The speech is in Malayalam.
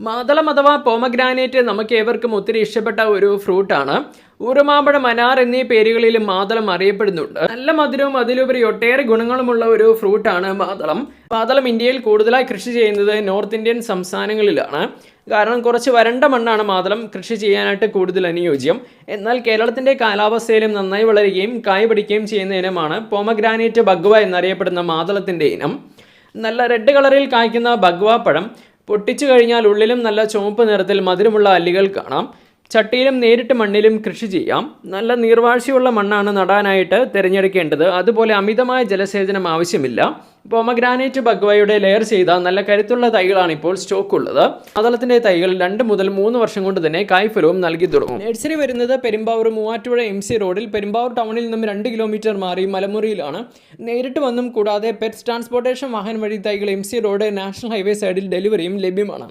മാതളം അഥവാ പോമഗ്രാനേറ്റ് നമുക്ക് ഏവർക്കും ഒത്തിരി ഇഷ്ടപ്പെട്ട ഒരു ഫ്രൂട്ടാണ്. ഊറുമാമ്പഴം അനാർ എന്നീ പേരുകളിൽ മാതളം അറിയപ്പെടുന്നുണ്ട്. നല്ല മധുരവും അതിലുപരി ഒട്ടേറെ ഗുണങ്ങളുമുള്ള ഒരു ഫ്രൂട്ടാണ് മാതളം. മാതളം ഇന്ത്യയിൽ കൂടുതലായി കൃഷി ചെയ്യുന്നത് നോർത്ത് ഇന്ത്യൻ സംസ്ഥാനങ്ങളിലാണ്. കാരണം കുറച്ച് വരണ്ട മണ്ണാണ് മാതളം. കൃഷി ചെയ്യാനായിട്ട് കൂടുതൽ അനുയോജ്യം. എന്നാൽ കേരളത്തിന്റെ കാലാവസ്ഥയിലും നന്നായി വളരുകയും കായ് പിടിക്കുകയും ചെയ്യുന്ന ഇനമാണ് പോമഗ്രാനേറ്റ് ബഗ്വ എന്നറിയപ്പെടുന്ന മാതളത്തിന്റെ ഇനം. നല്ല റെഡ് കളറിൽ കായ്ക്കുന്ന ബഗ്വ പഴം പൊട്ടിച്ചു കഴിഞ്ഞാൽ ഉള്ളിലും നല്ല ചുവപ്പ് നിറത്തിൽ മധുരമുള്ള അല്ലികൾ കാണാം. ചട്ടിയിലും നേരിട്ട് മണ്ണിലും കൃഷി ചെയ്യാം. നല്ല നീർവാഴ്ചയുള്ള മണ്ണാണ് നടാനായിട്ട് തിരഞ്ഞെടുക്കേണ്ടത്. അതുപോലെ അമിതമായ ജലസേചനം ആവശ്യമില്ല. പോമഗ്രാനൈറ്റ് ബഗ്വയുടെ ലെയർ ചെയ്ത നല്ല കരുത്തുള്ള തൈകളാണ് ഇപ്പോൾ സ്റ്റോക്ക് ഉള്ളത് മാതളത്തിന്റെ തൈകൾ രണ്ട് മുതൽ മൂന്ന് വർഷം കൊണ്ട് തന്നെ കായ്ഫലവും നൽകി തുടങ്ങും. നഴ്സറി വരുന്നത് പെരുമ്പാവൂർ മൂവാറ്റുപുഴ എം സി റോഡിൽ പെരുമ്പാവൂർ ടൗണിൽ നിന്നും രണ്ട് കിലോമീറ്റർ മാറി മലമുറിയിലാണ്. നേരിട്ട് വന്നും കൂടാതെ പെറ്റ്സ് ട്രാൻസ്പോർട്ടേഷൻ വാഹനം വഴി തൈകൾ M C road national highway സൈഡിൽ ഡെലിവറിയും ലഭ്യമാണ്.